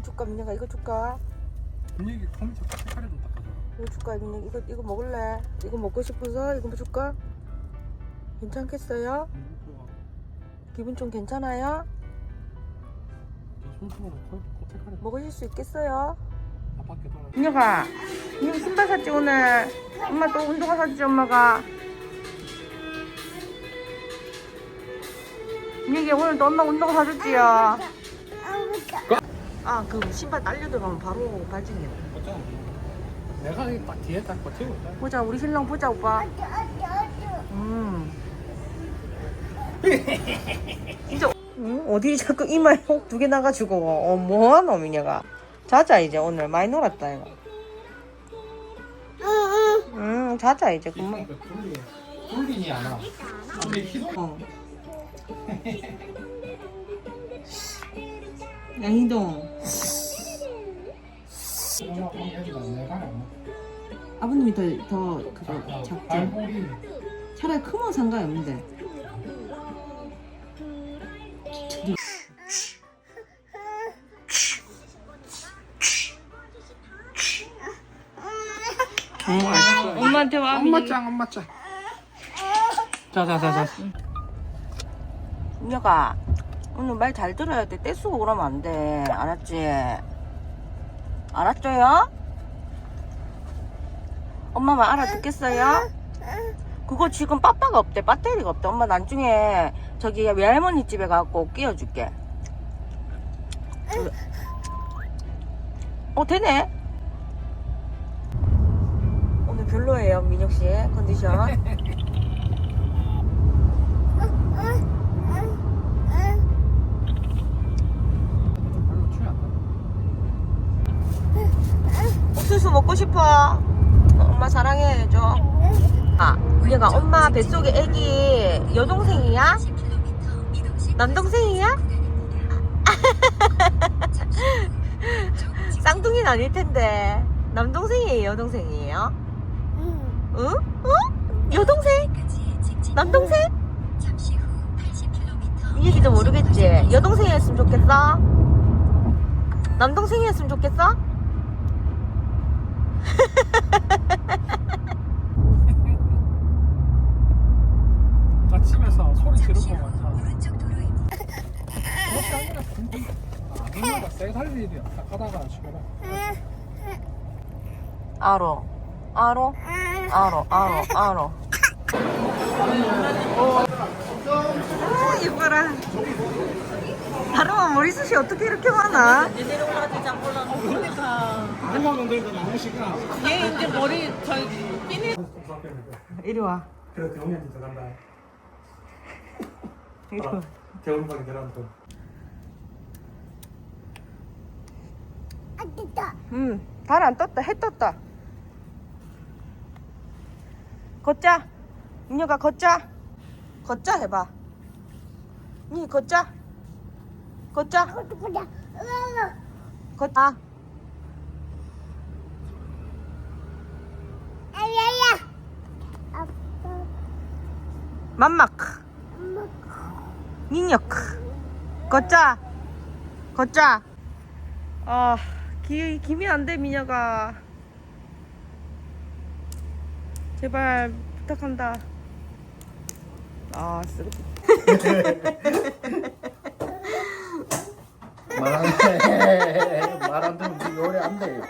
이거 줄까 민혁아 이거 줄까? 분위기 컴퓨터 색깔이 좀 닦아줘. 이거 줄까 민혁 이거 이거 먹을래? 이거 먹고 싶어서 이거 줄까? 괜찮겠어요? 이거 기분 좀 괜찮아요? 먹으실 수 있겠어요? 민혁아 민혁 신발 샀지 오늘 엄마 또 운동화 사주지 엄마가 민혁이 오늘 또 엄마 운동화 사줬지요 아 그 신발 딸려 들어가면 바로 발진이야 어쩌나. 내가 여기 딱 뒤에 딱 버티고 있다. 보자 우리 신랑 보자 오빠 음. 이제 응? 어디 자꾸 이마에 혹 두 개 나가지고 어 뭐하노 민혁아 자자 이제 오늘 많이 놀았다 이거 응 자자 이제 그만 굴리 굴리니 않아. 굴리 히 어. 안 아버님이 더, 더 그거 나. 작죠? 차라리 크면 상관없는데 엄마한테 와 엄마 짱 엄마 짱. 자자자자. 민혁아 오늘 말 잘 들어야 돼. 떼쓰고 그러면 안 돼. 알았지? 알았죠요? 엄마 말 알아듣겠어요? 그거 지금 빠빠가 없대. 배터리가 없대. 엄마 나중에 저기 외할머니 집에 가고 끼워줄게. 그- 어 되네. 오늘 별로예요 민혁씨. 컨디션 별로 취안 나. 먹고 싶어. 엄마 사랑해야죠. 아, 얘가 엄마 뱃속에 애기 여동생이야? 남동생이야? 쌍둥이는 아닐 텐데. 남동생이에요, 여동생이에요? 응? 어? 여동생? 남동생? 이 얘기도 모르겠지? 여동생이었으면 좋겠어? 남동생이었으면 좋겠어? 아침에서 소리 지르고 많잖아. 아줌마가 세 살릴 일이야. 딱 하다가 죽어라. 알어. 알어? 알어, 알어, 알어. 아, 예뻐라. 다름한 머리숱이 어떻게 이렇게 많아? 한번 건드리고 너무 시간. 얘 이제 머리 저희 끼니 이리 와. 그래 대원이한테 들어간다. 이리 와. 대원방에 들어간다. 응, 달 안 떴다. 해 떴다. 걷자. 민혁아, 걷자. 걷자 해봐. 니 걷자. 걷자. 걷자. 맘막. 민혁. 걷자. 걷자. 아, 기, 김이 안 돼, 민혁아. 제발 부탁한다. 아, 쓰 말안 말안 되면 네 요리 안 돼.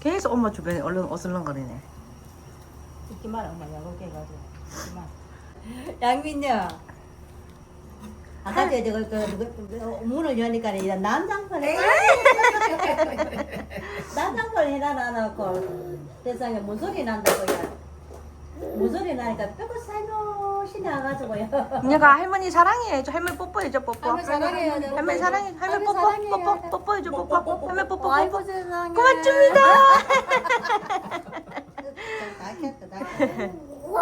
계속 엄마 주변에 얼른 어슬렁거리네. 잊지 마라 엄마 잊지 마 양민야 아까 저 저거 그 누구 그 문을 여니까 이제 난장판 해 난장판 해놔놓고. 세상에 뭔 소리 난다고요 뭔 소리 나니까 뼈가 살며시 나가지고요 민혁아, 할머니 사랑해야죠. 할머니 뽀뽀해줘, 뽀뽀. 할머니 사랑해요. 네. 할머니 사랑해. 할머니 할머니 뽀뽀. 뽀뽀, 뽀뽀해줘, 뽀뽀. 할머니 뽀뽀, 아이고 뽀뽀. 세상에 고맙습니다. 다 켰다 어, 어.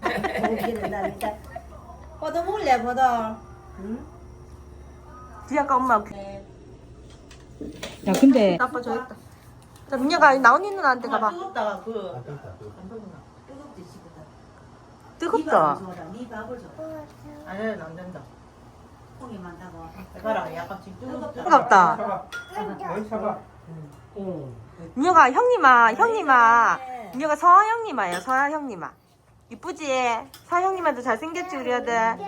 다 포도 먹을래 포도 응? 뒤 아까 엄마. 야, 근데. 아빠 저 있다. 자, 민혁아, 나온이 누나한테 가봐. 뜨겁다가 그 아, 그러니까. 뜨겁지 싶다 뜨겁다. 네 밥을 줘. 아니 안 된다. 고기 많다고. 봐라 약간 지금 뜨겁다. 뜨겁다. 차가. 어이 차가. 어. 민혁아 형님아 형님아 민혁아 서아 형님아요 서아 형님아 이쁘지? 서아 형님한테 잘생겼지 우리 아들 같이.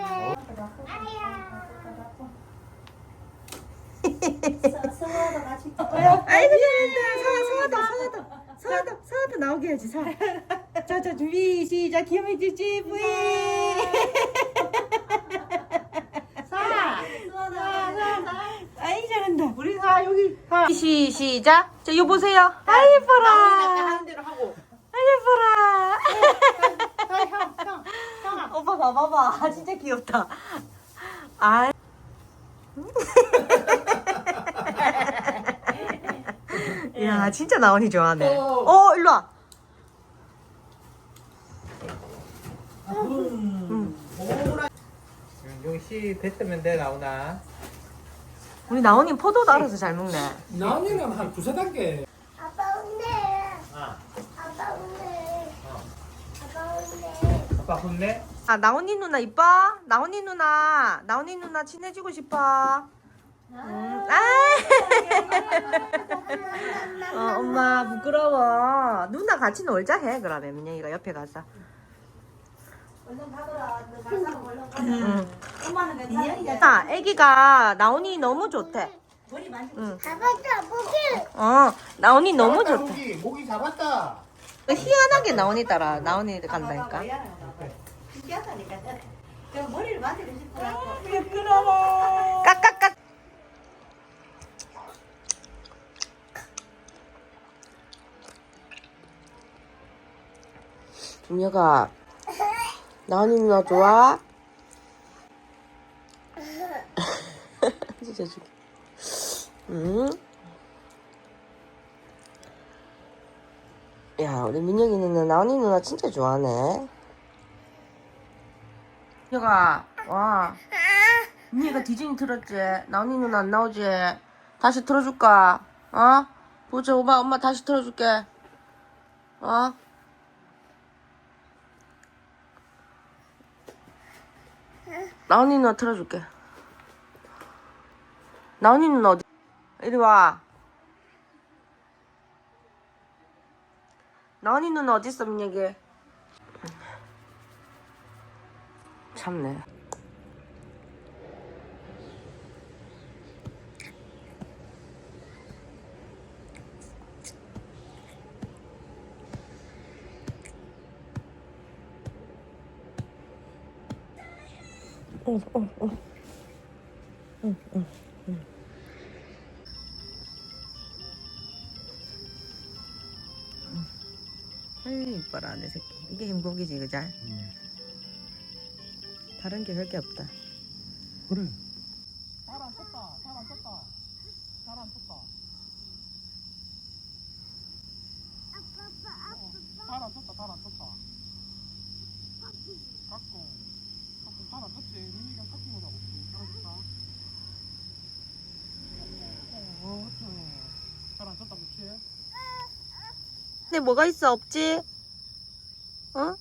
아이고 잘한다 서아 서아도 서아도 서아도 서아도 나오게 해야지 서아 자자 준비 시작. 귀염이 찌찌 뿌이. 사. 서다. 아이 잘한다. 우리 서아 여기 서아 시 시작. 자 요 보세요. 아이 예뻐라. 하는 대로 하고. 아이 예뻐라. 형, 형, 형아. 오빠 봐봐봐. 아, 진짜 귀엽다. 아 야, 진짜 나온이 좋아하네. 어, 일로 와. 여기 씨 됐으면 돼 나오나. 우리 나온이 포도도 알아서 잘 먹네. 나은이는 한 두세 단계. 아빠 온대. 아. 아빠 온대. 어. 아빠 온대. 아빠 혼내? 아, 나온이 누나 이뻐? 나온이 누나, 나온이 누나 친해지고 싶어. 음, 아! 어, 엄마 부끄러워. 누나 같이 놀자 해. 그러면 민영이가 옆에 가서. 얼른 가거라. 너 가서 얼른 가자. 응. 엄마는. 아, 애기가 나온이 너무 좋대. 머리 만지고. 응. 잡았다 고기. 어, 나온이 너무 잡았다, 좋대. 모기 모기 잡았다. 희한하게 나온이 따라 나온이 간다니까. 신기하다니까. 저 머리를 만지고 싶더라고. 부끄러워. 깍깍깍. 준혁아, 나은이 누나 좋아? 진짜 죽 응? 야, 우리 민혁이 누나 나은이 누나 진짜 좋아하네. 민혁아, 와. 민혁이가 디즈니 틀었지? 나은이 누나 안 나오지? 다시 틀어줄까? 어? 보자, 오빠, 엄마 다시 틀어줄게. 어? 나은이 누나 틀어줄게. 나은이 누나 어디? 이리 와. 나은이 누나 어딨어, 민혁이? 참네. 어, 어, 어. 응, 응, 응. 아이, 이뻐라, 내 새끼. 이게 행복이지, 그자? 다른 게 별 게 없다. 그래. 잘안 쳤다. 잘안 쳤다. 잘안 쳤다. 잘안 쳤다. 잘안 쳤다. 갖고. 갖고 잘안 쳤지. 민이가 갖고 보자고. 잘안 쳤다. 어, 어, 잘안 쳤다. 그치? 근데 뭐가 있어, 없지? 어?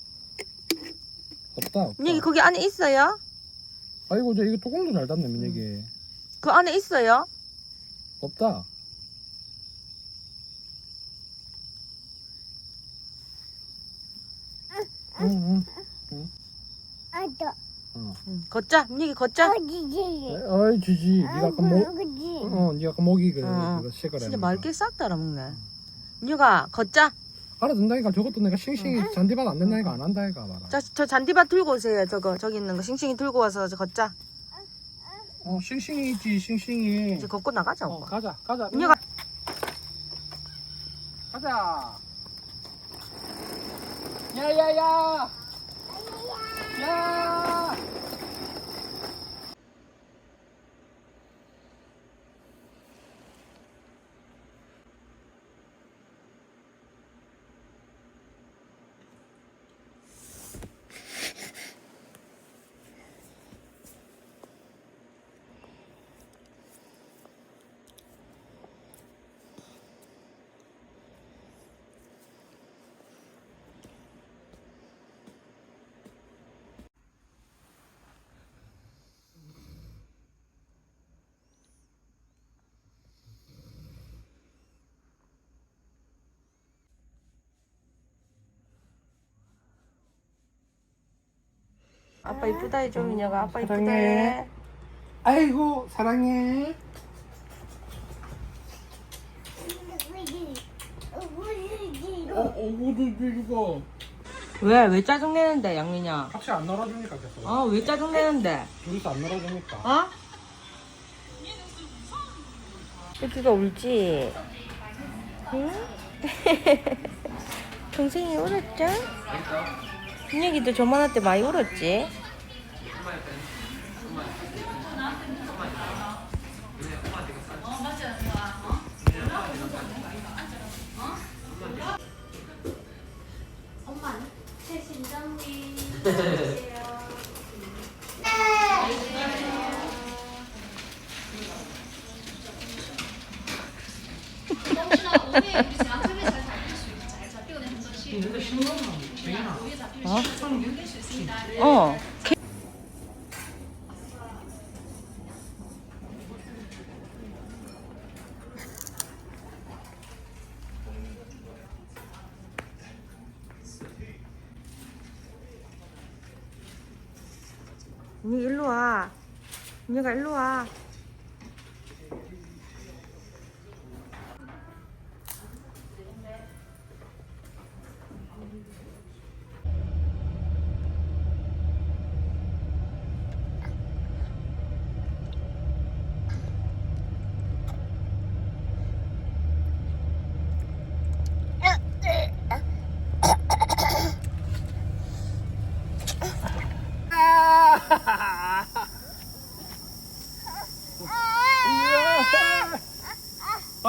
없다. 없다. 민혁이 거기 안에 있어요? 아이고, 저 이거 뚜껑도 잘 닫네, 민혁이. 그 안에 있어요? 없다. 응, 응. 아빠. 어. 응. 걷자, 민혁이 걷자. 어디지? 어이, 지지. 네가 아까 목, 그지. 어, 네가 아까 목이 그, 어. 그거 시가라. 진짜 맑게 싹 달아먹네. 민혁아, 걷자. 알아듣는다니까 저것도 내가 싱싱이 잔디밭 안 된다니까 안 한다니까 말아. 자, 저 잔디밭 들고 오세요. 저거, 저기 있는 거. 싱싱이 들고 와서 저 걷자. 어, 싱싱이지, 싱싱이. 이제 걷고 나가자, 어, 오빠. 가자, 가자. 민혁아, 가자. 야야야. 야. 아빠 이쁘다 해줘 민혁아 아빠 이쁘다 사랑해. 해 아이고 사랑해. 어, 어구들 빌고 왜? 왜 짜증내는데 양민아 확실히 안 놀아주니까 계속. 어 왜 짜증내는데 둘이서 안 놀아주니까. 어? 여기가 울지? 응? 동생이 울었죠? 민혁이도 저만할 때 많이 울었지? 어? 어. 민혁 일로 와. 민혁아 일로 와.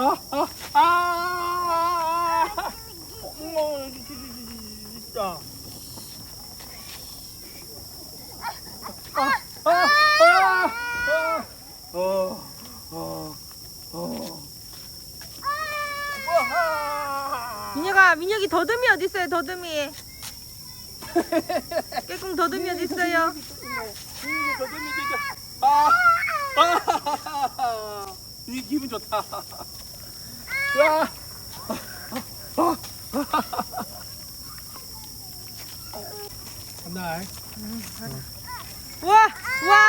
아, 아, 아. 어머, 진짜. 아, 아, 아, 아. 어, 어, 어. 와. 민혁아, 민혁이 더듬이 어디 있어요? 더듬이. 깨꿍 더듬이 어디 있어요? 이게 더듬이 진짜. 아, 아. 이 기분 좋다. ทำได้ว้าว้า